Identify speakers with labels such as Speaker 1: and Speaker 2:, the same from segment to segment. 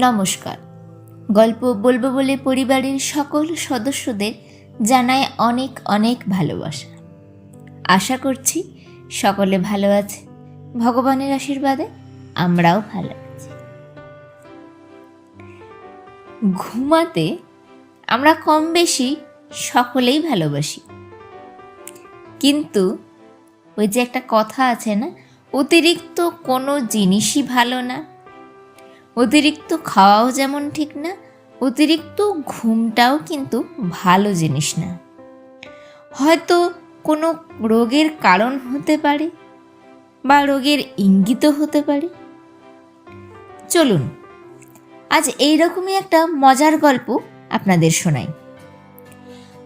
Speaker 1: নমস্কার। গল্প বলব বলে পরিবারের সকল সদস্যদের জানায় অনেক অনেক ভালোবাসা। আশা করছি সকলে ভালো আছে। ভগবানের আশীর্বাদে আমরাও ভালো আছি। ঘুমাতে আমরা কম বেশি সকলেই ভালোবাসি। কিন্তু ওই যে একটা কথা আছে না, অতিরিক্ত কোনো জিনিসই ভালো না। অতিরিক্ত খাওয়াও যেমন ঠিক না, অতিরিক্ত ঘুমটাও কিন্তু ভালো জিনিস না। হয়তো কোনো রোগের কারণ হতে পারে বা রোগের ইঙ্গিতও হতে পারে। চলুন, আজ এইরকমই একটা মজার গল্প আপনাদের শোনাই।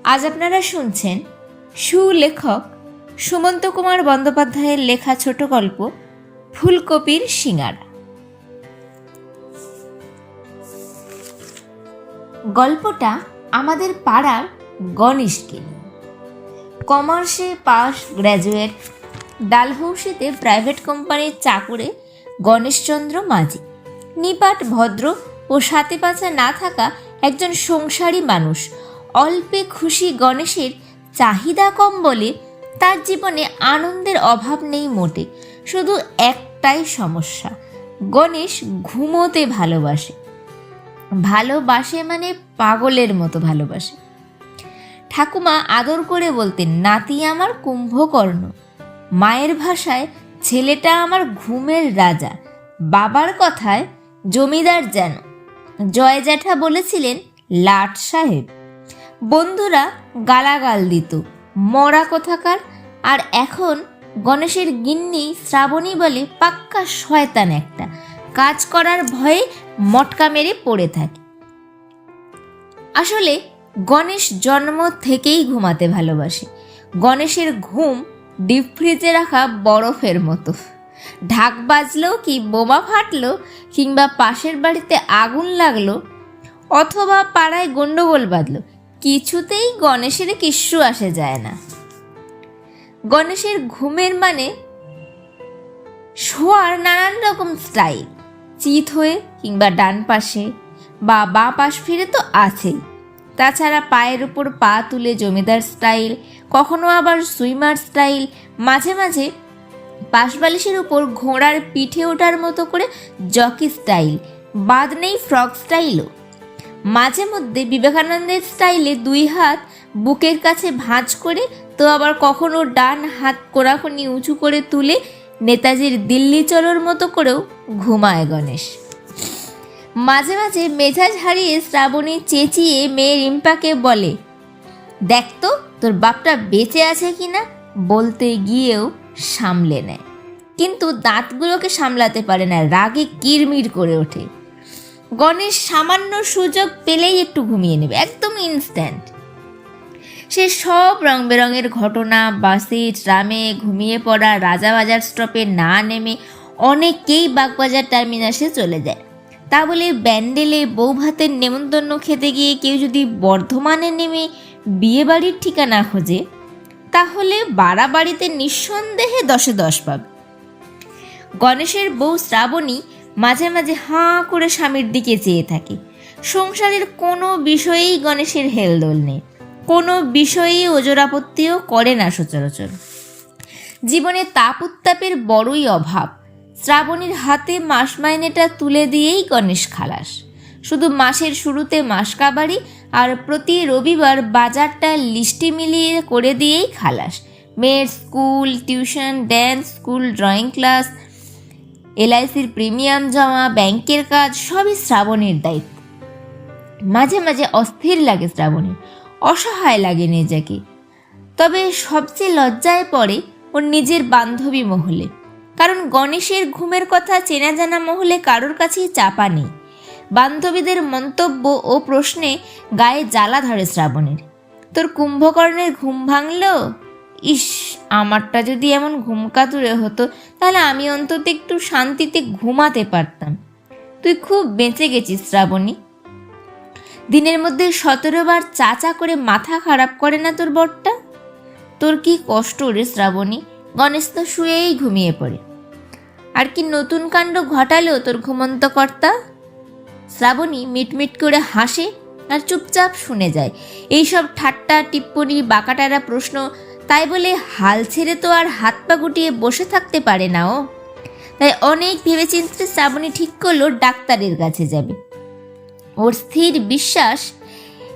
Speaker 1: আজ আপনারা শুনছেন সুলেখক সুমন্ত কুমার বন্দ্যোপাধ্যায়ের লেখা ছোট গল্প ফুলকপির সিঙ্গারা। গল্পটা আমাদের পাড়ার গণেশকে নিয়ে। কমার্সে পাস গ্র্যাজুয়েট, ডালহৌসিতে প্রাইভেট কোম্পানির চাকরে গণেশচন্দ্র মাঝি। নিপাট, ভদ্র ও সাথে পাচা না থাকা একজন সংসারী মানুষ, অল্পে খুশি গণেশের চাহিদা কম বলে তার জীবনে আনন্দের অভাব নেই মোটে। শুধু একটাই সমস্যা, গণেশ ঘুমোতে ভালোবাসে। ভালোবাসে মানে পাগলের মতো ভালোবাসে। ঠাকুমা আদর করে বলতেন, নাতি আমার কুম্ভকর্ণ। মায়ের ভাষায়, ছেলেটা আমার ঘুমের রাজা। বাবার কথায়, জমিদার যেন। জয় জ্যাঠা বলেছিলেন, লাট সাহেব। বন্ধুরা গালাগাল দিত, মরা কোথাকার। আর এখন গণেশের গিন্নি শ্রাবণী বলে পাক্কা শয়তান একটা। কাজ করার ভয়ে মটকা মেরে পড়ে থাকে। আসলে গণেশ জন্ম থেকেই ঘুমাতে ভালোবাসে। গণেশের ঘুম ডিপ ফ্রিজে রাখা বরফের মতো। ঢাক বাজলো কি বোমা ফাটলো কিংবা পাশের বাড়িতে আগুন লাগল অথবা পাড়ায় গন্ডগোল বাঁধলো, কিছুতেই গণেশের কিচ্ছু আসে যায় না। গণেশের ঘুমের মানে শোয়ার নানান রকম স্টাইল। চিত হয়ে কিংবা ডান পাশে বা বাঁ পাশ ফিরে তো আছেই। তাছাড়া পায়ের উপর পা তুলে জমিদার স্টাইল, কখনো আবার সুইমার স্টাইল, মাঝে মাঝে পাশবালিশের উপর ঘোড়ার পিঠে ওঠার মতো করে জকি স্টাইল, বাদ নেই ফ্রক স্টাইলও। মাঝে মধ্যে বিবেকানন্দের স্টাইলে দুই হাত বুকের কাছে ভাঁজ করে তো আবার কখনো ডান হাত কোড়াখুনি উঁচু করে তুলে নেতাজির দিল্লি চলোর মতো করেও ঘুমায় গণেশ। মাঝে মাঝে মেজাজ হারিয়ে শ্রাবণী চেঁচিয়ে মেয়ে রিম্পাকে বলে, দেখ তো, তোর বাপটা বেঁচে আছে কি না বলতে গিয়েও সামলে নেয়। কিন্তু দাঁতগুলোকে সামলাতে পারে না, রাগে কিরমির করে ওঠে। গণেশ সামান্য সুযোগ পেলেই একটু ঘুমিয়ে নেবে, একদম ইনস্ট্যান্ট সে সব রং বেরঙের ঘটনা বাসে ট্রামে ঘুমিয়ে পড়া রাজাবাজার স্টপে না নেমে অনেকেই বাগবাজার টার্মিনাসে চলে যায়। তা বলে ব্যান্ডেলে বউ ভাতের নেমন্তন্ন খেতে গিয়ে কেউ যদি বর্ধমানে নেমে বিয়ে বাড়ির ঠিকানা খোঁজে, তাহলে বাড়াবাড়িতে নিঃসন্দেহে দশে দশ পাবে। গণেশের বউ শ্রাবণী মাঝে মাঝে হাঁ করে স্বামীর দিকে চেয়ে থাকে। সংসারের কোনো বিষয়েই গণেশের হেলদোল নেই। কোনো বিষয়েই ওজোর আপত্তিও করে না সচরাচর। জীবনে তাপ উত্তাপের বড়ই অভাব। শ্রাবণীর হাতে মাস মাইনেটা তুলে দিয়েই গণেশ খালাস। শুধু মাসের শুরুতে মাস কাবারি আর প্রতি রবিবার বাজারটা লিস্টি মিলিয়ে করে দিয়েই খালাস। মেয়ের school, tuition, dance, school drawing class, এলআইসির premium জমা, ব্যাংকের কাজ সবই শ্রাবণীর দায়িত্ব। মাঝে মাঝে অস্থির লাগে শ্রাবণীর অসহায় লাগে নিজেকে। তবে সবচেয়ে লজ্জায় পড়ে ওর নিজের বান্ধবী মহলে। কারণ গণেশের ঘুমের কথা চেনা জানা মহলে কারোর কাছেই চাপা নেই। বান্ধবীদের মন্তব্য ও প্রশ্নে গায়ে জ্বালা ধরে শ্রাবণের। তোর কুম্ভকর্ণের ঘুম ভাঙলো? ইস, আমারটা যদি এমন ঘুম হতো, তাহলে আমি অন্তত একটু শান্তিতে ঘুমাতে পারতাম। তুই খুব বেঁচে গেছিস, শ্রাবণী। দিনের মধ্যে সতেরো বার চাচা করে মাথা খারাপ করে না তোর বরটা? তোর কি কষ্ট রে শ্রাবণী? গণেশ তো শুয়েই ঘুমিয়ে পড়ে। আর কি নতুন কাণ্ড ঘটালেও তোর ঘুমন্ত কর্তা? শ্রাবণী মিটমিট করে হাসে আর চুপচাপ শুনে যায়। এইসব ঠাট্টা, টিপ্পনি, বাঁকাটারা প্রশ্ন, তাই বলে হাল ছেড়ে তো আর হাত পা গুটিয়ে বসে থাকতে পারে না ও। তাই অনেক ভেবেচিন্তে শ্রাবণী ঠিক করল ডাক্তারের কাছে যাবে। ওর স্থির বিশ্বাস,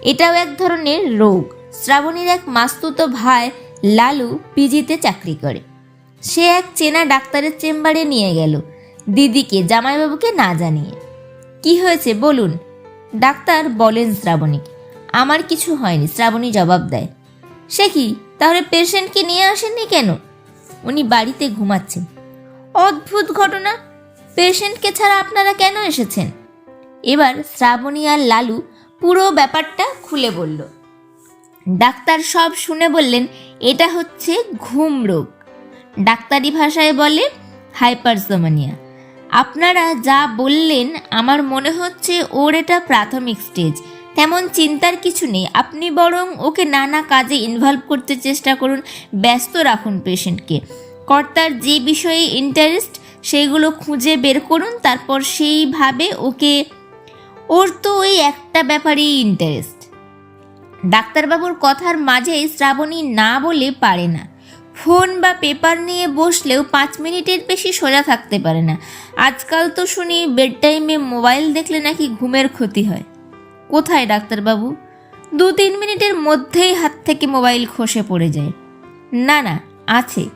Speaker 1: এটাও এক ধরনের রোগ। শ্রাবণীর এক মাস্তুতো ভাই লালু পিজিতে চাকরি করে। সে এক চেনা ডাক্তারের চেম্বারে নিয়ে গেল দিদিকে, জামাইবাবুকে না জানিয়ে। কি হয়েছে বলুন? ডাক্তার বলেন শ্রাবণীকে। আমার কিছু হয়নি। শ্রাবণী জবাব দেয়। সে কি? তাহলে পেশেন্টকে নিয়ে আসেননি কেন? উনি বাড়িতে ঘুমাচ্ছেন। অদ্ভুত ঘটনা! পেশেন্টকে ছাড়া আপনারা কেন এসেছেন? এবার আর লালু পুরো ব্যাপারটা খুলে বলল। ডাক্তার সব শুনে বললেন, এটা হচ্ছে ঘুম রোগ। ডাক্তারি ভাষায় বলে হাইপারসোমানিয়া আপনারা যা বললেন, আমার মনে হচ্ছে ওর এটা প্রাথমিক স্টেজ। তেমন চিন্তার কিছু নেই। আপনি বরং ওকে নানা কাজে ইনভলভ করতে চেষ্টা করুন, ব্যস্ত রাখুন পেশেন্টকে কর্তার যে বিষয়ে ইন্টারেস্ট সেইগুলো খুঁজে বের করুন, তারপর সেইভাবে ওকে ওর তো ওই একটা ব্যাপারেই ইন্টারেস্ট ডাক্তারবাবুর কথার মাঝেই শ্রাবণী না বলে পারে না। ফোন বা পেপার নিয়ে বসলেও পাঁচ মিনিটের বেশি সোজা থাকতে পারে না। আজকাল তো শুনি বেড টাইমে মোবাইল দেখলে নাকি ঘুমের ক্ষতি হয়। কোথায় ডাক্তারবাবু? দু তিন মিনিটের মধ্যেই হাত থেকে মোবাইল খসে পড়ে যায়। না না, আছে।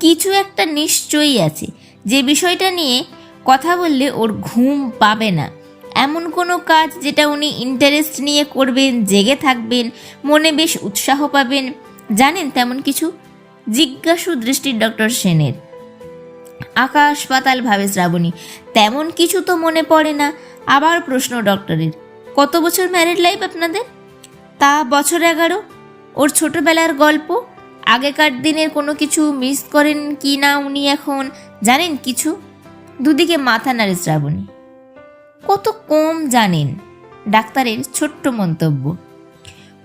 Speaker 1: কিছু একটা নিশ্চয়ই আছে। যে বিষয়টা নিয়ে কথা বললে ওর ঘুম পাবে না। এমন কোনো কাজ যেটা উনি ইন্টারেস্ট নিয়ে করবেন, জেগে থাকবেন, মনে বেশ উৎসাহ পাবেন। জানেন তেমন কিছু? জিজ্ঞাসু দৃষ্টির ডক্টর সেনের। আকাশ পাতাল ভাবে শ্রাবণী, তেমন কিছু তো মনে পড়ে না। আবার প্রশ্ন ডক্টরের, কত বছর ম্যারিড লাইফ আপনাদের? তা বছর এগারো? ওর ছোটবেলার গল্প? আগেকার দিনের কোনো কিছু মিস করেন কি না উনি এখন? জানেন কিছু? দুদিকে মাথা নাড়ে শ্রাবণী। কত কম জানেন? ডাক্তারের ছোট্ট মন্তব্য।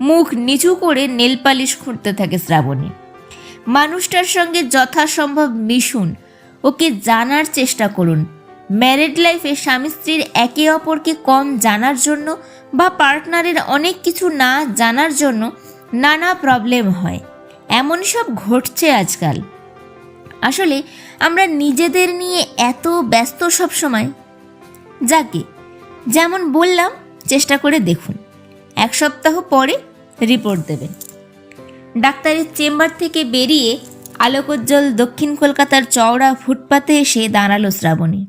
Speaker 1: মুখ নিচু করে নেল পালিশ খুঁড়তে থাকে শ্রাবণী। মানুষটার সঙ্গে যথাসম্ভব মিশুন। ওকে জানার চেষ্টা করুন। ম্যারিড লাইফে স্বামী স্ত্রীর একে অপরকে কম জানার জন্য বা পার্টনারের অনেক কিছু না জানার জন্য নানা প্রবলেম হয়। এমন সব ঘটছে আজকাল। আসলে আমরা নিজেদের নিয়ে এত ব্যস্ত সব সময় যাকে যেমন বললাম, চেষ্টা করে দেখুন। এক সপ্তাহ পরে রিপোর্ট দেবেন। ডাক্তারের চেম্বার থেকে বেরিয়ে আলোকোজ্জ্বল দক্ষিণ কলকাতার চওড়া ফুটপাতে এসে দাঁড়াল শ্রাবণী।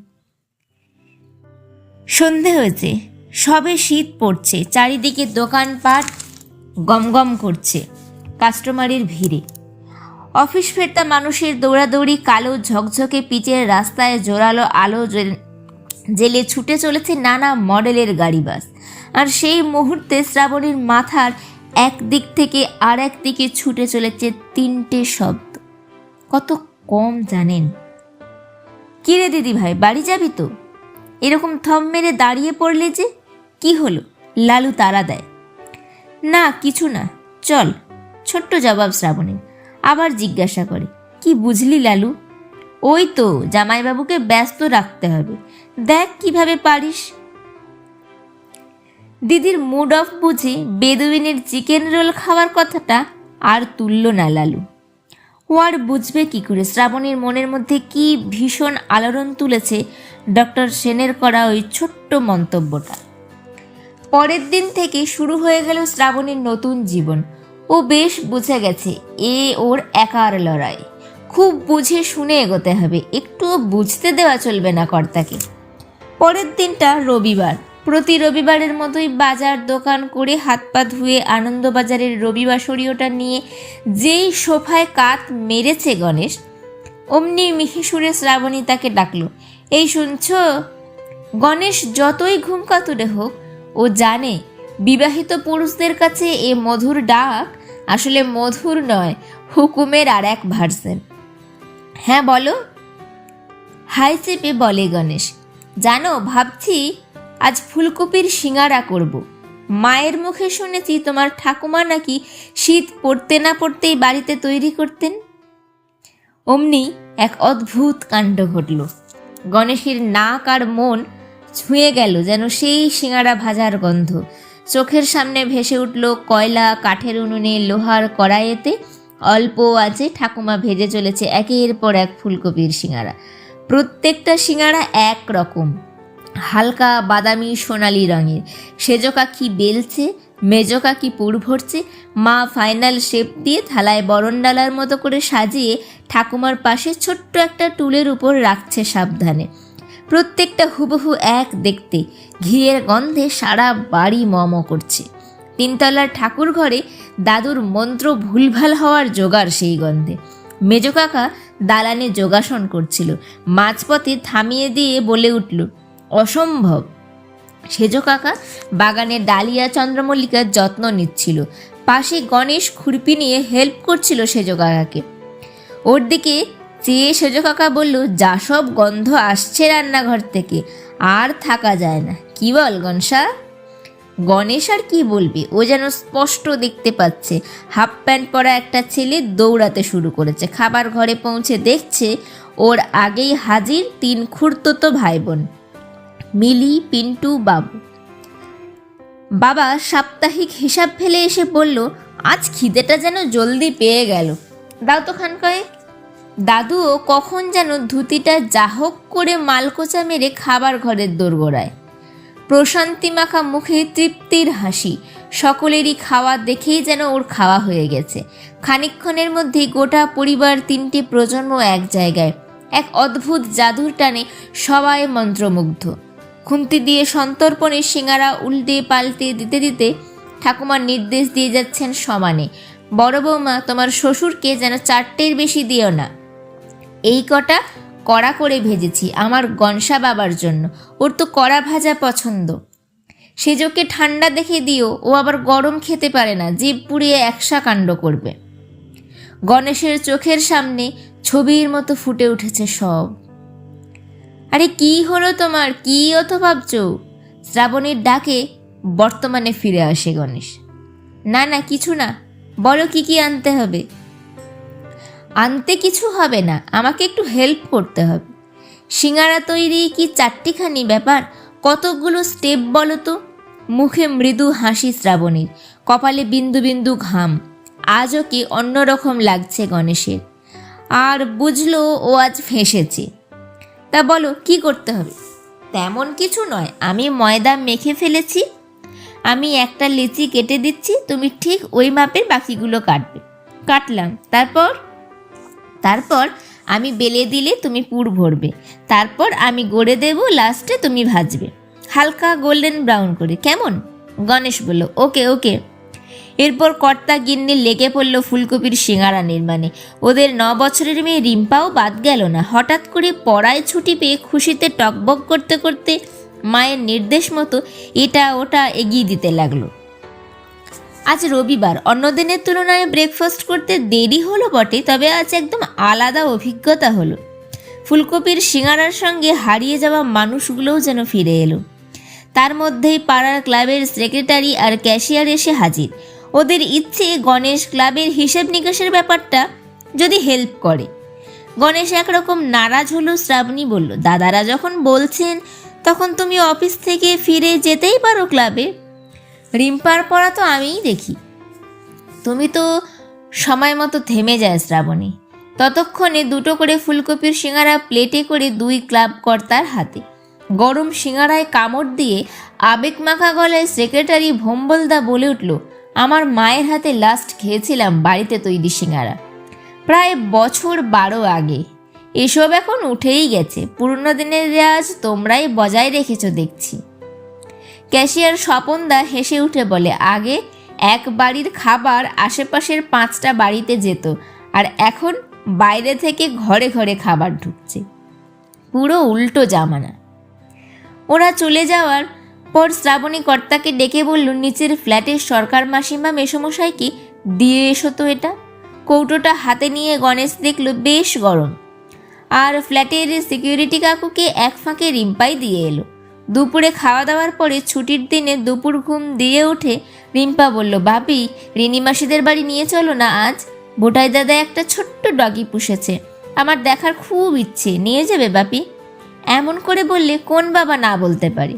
Speaker 1: সন্ধে হয়েছে, সবে শীত পড়ছে, চারিদিকে দোকানপাট গমগম করছে, কাস্টমারের ভিড়ে। অফিস ফেরতা মানুষের দৌড়াদৌড়ি কালো ঝকঝকে পিচের রাস্তায় জোরালো আলো জেলে ছুটে চলেছে নানা মডেলের গাড়ি বাস। আর সেই মুহূর্তে শ্রাবণীর মাথার এক দিক থেকে আর এক দিকে ছুটে চলেছে তিনটে শব্দ। কত কম জানেন। কিরে দিদি ভাই, বাড়ি যাবি তো? এরকম থম মেরে দাঁড়িয়ে পড়লে যে কি হলো? লালু তারা দেয়। না, কিছু না, চল। ছোট্ট জবাব শ্রাবণী আবার জিজ্ঞাসা করে, কি বুঝলি লালু? ওই তো, জামাইবাবুকে ব্যস্ত রাখতে হবে। দেখ কীভাবে পারিস। দিদির মুড অফ বুঝে বেদুইনের চিকেন রোল খাওয়ার কথাটা আর তুলল না লালু। ও আর বুঝবে কি করে। শ্রাবণীর মনের মধ্যে কি ভীষণ আলোড়ন তুলেছে ডক্টর সেনের করা ওই ছোট্ট মন্তব্যটা। পরের দিন থেকে শুরু হয়ে গেল শ্রাবণীর নতুন জীবন। ও বেশ বুঝে গেছে এ ওর একার লড়াই। খুব বুঝে শুনে এগোতে হবে। একটুও বুঝতে দেওয়া চলবে না কর্তাকে। পরের দিনটা রবিবার। প্রতি রবিবারের মতোই বাজার দোকান করে হাত পা ধুয়ে আনন্দবাজারের রবিবাসরীয়টা নিয়ে যেই সোফায় কাত মেরেছে গণেশ, অমনি মিহি সুরে শ্রাবণী তাকে ডাকলো, এই শুনছ? গণেশ যতই ঘুম কাতুরে হোক, ও জানে বিবাহিত পুরুষদের কাছে এ মধুর ডাক আসলে মধুর নয়, হুকুমের আর এক ভার্সেন। হ্যাঁ বলো। হাই চেপে বলে গণেশ জানো, ভাবছি আজ ফুলকপির সিঙ্গারা করব। মায়ের মুখে শুনেছি তোমার ঠাকুমা নাকি শীত পড়তে না পড়তেই বাড়িতে তৈরি করতেন। অমনি এক অদ্ভুত কাণ্ড ঘটল। গণেশের নাক আর মন ছুঁয়ে গেল যেন সেই সিঙাড়া ভাজার গন্ধ। চোখের সামনে ভেসে উঠল কয়লা, কাঠের উনুনে, লোহার কড়াইয়েতে। অল্প আছে ঠাকুমা ভেজে চলেছে একের পর এক ফুলকপির সিঙাড়া। প্রত্যেকটা সিঙাড়া এক রকম। হালকা বাদামি সোনালি রঙের। সেজো কাকি বেলছে, মেজো কাকি পুর ভরছে, মা ফাইনাল শেপ দিয়ে থালায় বরণ ডালার মতো করে সাজিয়ে ঠাকুমার পাশে ছোট্ট একটা টুলের উপর রাখছে সাবধানে। প্রত্যেকটা হুবহু এক দেখতে। ঘিয়ের গন্ধে সারা বাড়ি মম করছে। তিনতলার ঠাকুর ঘরে দাদুর মন্ত্র ভুলভাল হওয়ার জোগাড় সেই গন্ধে। মেজো কাকা দালানে যোগাসন করছিল। মাঝপথে থামিয়ে দিয়ে বলে উঠল, অসম্ভব। সেজো কাকা বাগানে ডালিয়া চন্দ্রমল্লিকার যত্ন নিচ্ছিল। পাশে গণেশ খুরপি নিয়ে হেল্প করছিল সেজো কাকাকে। ওর দিকে চেয়ে সেজো কাকা বলল, যা সব গন্ধ আসছে রান্নাঘর থেকে, আর থাকা যায় না। কি বল গনসা? গণেশ আর কি বলবে? ও যেন স্পষ্ট দেখতে পাচ্ছে। হাফ প্যান্ট পরা একটা ছেলে দৌড়াতে শুরু করেছে। খাবার ঘরে পৌঁছে দেখছে ওর আগেই হাজির তিন খুঁড়তো ভাই বোন মিলি, পিন্টু, বাবু। বাবা সাপ্তাহিক হিসাব ফেলে এসে বলল, আজ খিদেটা যেন জলদি পেয়ে গেল। দাও তো খান কয়েক দাদুও কখন যেন ধুতিটা জাহক করে মালকোচা মেরে খাবার ঘরের দোরগোড়ায়। প্রশান্তি মাখা মুখে তৃপ্তির হাসি। সকলেরই খাওয়া দেখেই যেন ওর খাওয়া হয়ে গেছে। খানিকক্ষণের মধ্যেই গোটা পরিবার তিনটি প্রজন্ম এক জায়গায়। এক অদ্ভুত জাদুর টানে সবাই মন্ত্রমুগ্ধ। খুন্তি দিয়ে সন্তর্পণে সিঙ্গারা উল্টে পাল্টে দিতে দিতে ঠাকুমার নির্দেশ দিয়ে যাচ্ছেন সমানে। বড় বৌমা, তোমার শ্বশুরকে যেন চারটের বেশি দিও না। এই কটা কড়া করে ভেজেছি আমার গনসা বাবার জন্য। ওর তো কড়া ভাজা পছন্দ। সেজকে ঠান্ডা দেখে দিও, ও আবার গরম খেতে পারে না, জিভ পুড়িয়ে একসা কাণ্ড করবে। গণেশের চোখের সামনে ছবির মতো ফুটে উঠেছে সব। আরে কি হলো তোমার? কি অত ভাবছ? শ্রাবণীর ডাকে বর্তমানে ফিরে আসে গণেশ। না না, কিছু না। বলো কি কি আনতে হবে? আনতে কিছু হবে না, আমাকে একটু হেল্প করতে হবে। সিঙ্গারা তৈরি কি চারটিখানি ব্যাপার? কতকগুলো স্টেপ বলো তো? মুখে মৃদু হাসি শ্রাবণীর, কপালে বিন্দু বিন্দু ঘাম। আজও কি অন্যরকম লাগছে গণেশের? আর বুঝলো ও আজ ফেঁসেছে। তা বলো, কি করতে হবে? তেমন কিছু নয়, আমি ময়দা মেখে ফেলেছি। আমি একটা লিচি কেটে দিচ্ছি, তুমি ঠিক ওই মাপের বাকিগুলো কাটবে। কাটলাম, তারপর? তারপর আমি বেলে দিলে তুমি পুর ভরবে। তারপর আমি গড়ে দেব লাস্টে তুমি ভাজবে। হালকা গোল্ডেন ব্রাউন করে, কেমন? গণেশ বলল, ওকে ওকে। এরপর কর্তা গিন্নি লেগে পড়ল ফুলকপির সিঙ্গারা নির্মাণে। ওদের ন বছরের মেয়ে রিম্পাও বাদ গেল না। হঠাৎ করে পড়ায় ছুটি পেয়ে খুশিতে টকবক করতে করতে মায়ের নির্দেশ মতো এটা ওটা এগিয়ে দিতে লাগল। আজ রবিবার। অন্য দিনের তুলনায় ব্রেকফাস্ট করতে দেরি হলো বটে, তবে আজ একদম আলাদা অভিজ্ঞতা হলো। ফুলকপির সিঙ্গারার সঙ্গে হারিয়ে যাওয়া মানুষগুলোও যেন ফিরে এলো। তার মধ্যেই পাড়ার ক্লাবের সেক্রেটারি আর ক্যাশিয়ার এসে হাজির। ওদের ইচ্ছে গণেশ ক্লাবের হিসেব নিকাশের ব্যাপারটা যদি হেল্প করে। গণেশ একরকম নারাজ হলো শ্রাবণী বলল, দাদারা যখন বলছেন, তখন তুমি অফিস থেকে ফিরে যেতেই পারো ক্লাবে। রিম্পার পড়া তো আমিই দেখি। তুমি তো সময় মতো থেমে যায় শ্রাবণী। ততক্ষণে দুটো করে ফুলকপির সিঙ্গারা প্লেটে করে দুই ক্লাব কর্তার হাতে। গরম সিঙ্গারায় কামড় দিয়ে আবেগ মাখা গলায় সেক্রেটারি ভম্বলদা বলে উঠল, আমার মায়ের হাতে লাস্ট খেয়েছিলাম বাড়িতে তৈরি সিঙ্গারা। প্রায় বছর বারো আগে। এসব এখন উঠেই গেছে। পুরনো দিনের রেওয়াজ তোমরাই বজায় রেখেছ দেখছি। ক্যাশিয়ার স্বপনদা হেসে উঠে বলে, আগে এক বাড়ির খাবার আশেপাশের পাঁচটা বাড়িতে যেত, আর এখন বাইরে থেকে ঘরে ঘরে খাবার ঢুকছে। পুরো উল্টো জামানা। ওরা চলে যাওয়ার পর শ্রাবণী কর্তাকে ডেকে বলল, নিচের ফ্ল্যাটের সরকার মাসিমা মেসমশাইকে দিয়ে এসো তো এটা। কৌটোটা হাতে নিয়ে গণেশ দেখল, বেশ গরম। আর ফ্ল্যাটের সিকিউরিটি কাকুকে এক ফাঁকে রিম্পাই দিয়ে এলো। দুপুরে খাওয়া দাওয়ার পরে ছুটির দিনে দুপুর ঘুম দিয়ে উঠে রিম্পা বলল বাপি রিনি মাসিদের বাড়ি নিয়ে চলো না আজ। বোটাই দাদা একটা ছোট্ট ডগি পুষেছে। আমার দেখার খুব ইচ্ছে। নিয়ে যাবে বাপি এমন করে বললে কোন বাবা না বলতে পারে।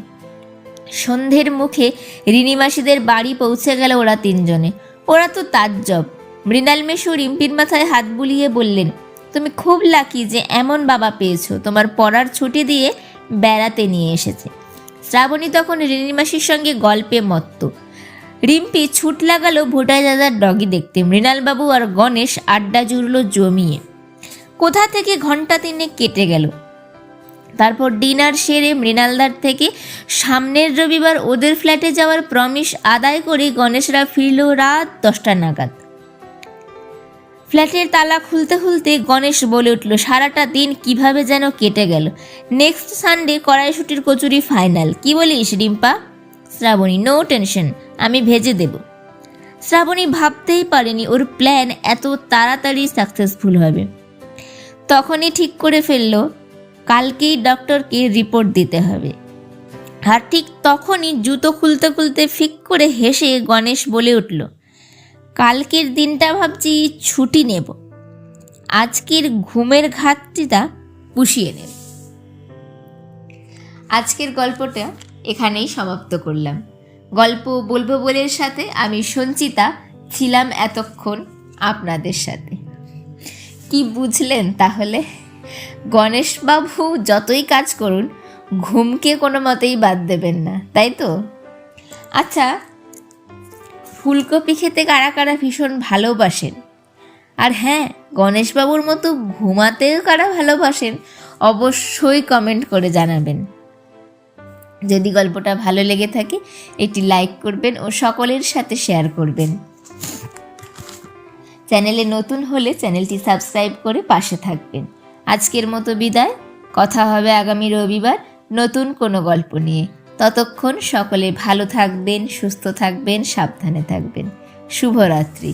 Speaker 1: সন্ধ্যের মুখে রিনিমাসিদের বাড়ি পৌঁছে গেল ওরা তিনজনে। ওরা তো তাজ্জব। মৃণাল মেশু রিম্পির মাথায় হাত বুলিয়ে বললেন, তুমি খুব লাকি যে এমন বাবা পেয়েছ। তোমার পড়ার ছুটি দিয়ে বেড়াতে নিয়ে এসেছে। শ্রাবণী তখন রিনিমাসির সঙ্গে গল্পে মত্ত। রিম্পি ছুট লাগালো ভোটাই দাদার ডগি দেখতে। মৃণালবাবু আর গণেশ আড্ডা জুড়লো জমিয়ে। কোথা থেকে ঘণ্টা তিনে কেটে গেল? তারপর ডিনার সেরে মৃণালদার থেকে সামনের রবিবার ওদের ফ্ল্যাটে যাওয়ার প্রমিস আদায় করে গণেশরা ফিরল রাত দশটা নাগাদ। ফ্ল্যাটের তালা খুলতে খুলতে গণেশ বলে উঠল, সারাটা দিন কীভাবে যেন কেটে গেল। নেক্সট সানডে কড়াইশুটির কচুরি ফাইনাল। কি বলিস রিম্পা? শ্রাবণী, নো টেনশন, আমি ভেজে দেব। শ্রাবণী ভাবতেই পারেনি ওর প্ল্যান এত তাড়াতাড়ি সাকসেসফুল হবে। তখনই ঠিক করে ফেলল, কালকেই ডক্টরকে রিপোর্ট দিতে হবে। আর ঠিক তখনই জুতো খুলতে খুলতে ফিক করে হেসে গণেশ বলে উঠল কালকের দিনটা ভাবছি ছুটি নেব। আজকের ঘুমের ঘাটতিটা পুষিয়ে নেব। আজকের গল্পটা এখানেই সমাপ্ত করলাম। গল্প বলব বলের সাথে আমি সঞ্চিতা, ছিলাম এতক্ষণ আপনাদের সাথে। কি বুঝলেন তাহলে? গণেশবাবু যতই কাজ করুন, ঘুমকে কোনো মতেই বাদ দেবেন না, তাই তো? আচ্ছা ফুলকপি খেতে কারা কারা ভীষণ ভালোবাসেন। আর হ্যাঁ গণেশবাবুর মতো ঘুমাতেও কারা ভালোবাসেন, অবশ্যই কমেন্ট করে জানাবেন। যদি গল্পটা ভালো লেগে থাকে, এটি লাইক করবেন ও সকলের সাথে শেয়ার করবেন। চ্যানেলে নতুন হলে চ্যানেলটি সাবস্ক্রাইব করে পাশে থাকবেন। আজকের মতো বিদায়। কথা হবে আগামী রবিবার নতুন কোনো গল্প নিয়ে। ততক্ষণ সকলে ভালো থাকবেন সুস্থ থাকবেন সাবধানে থাকবেন। শুভরাত্রি।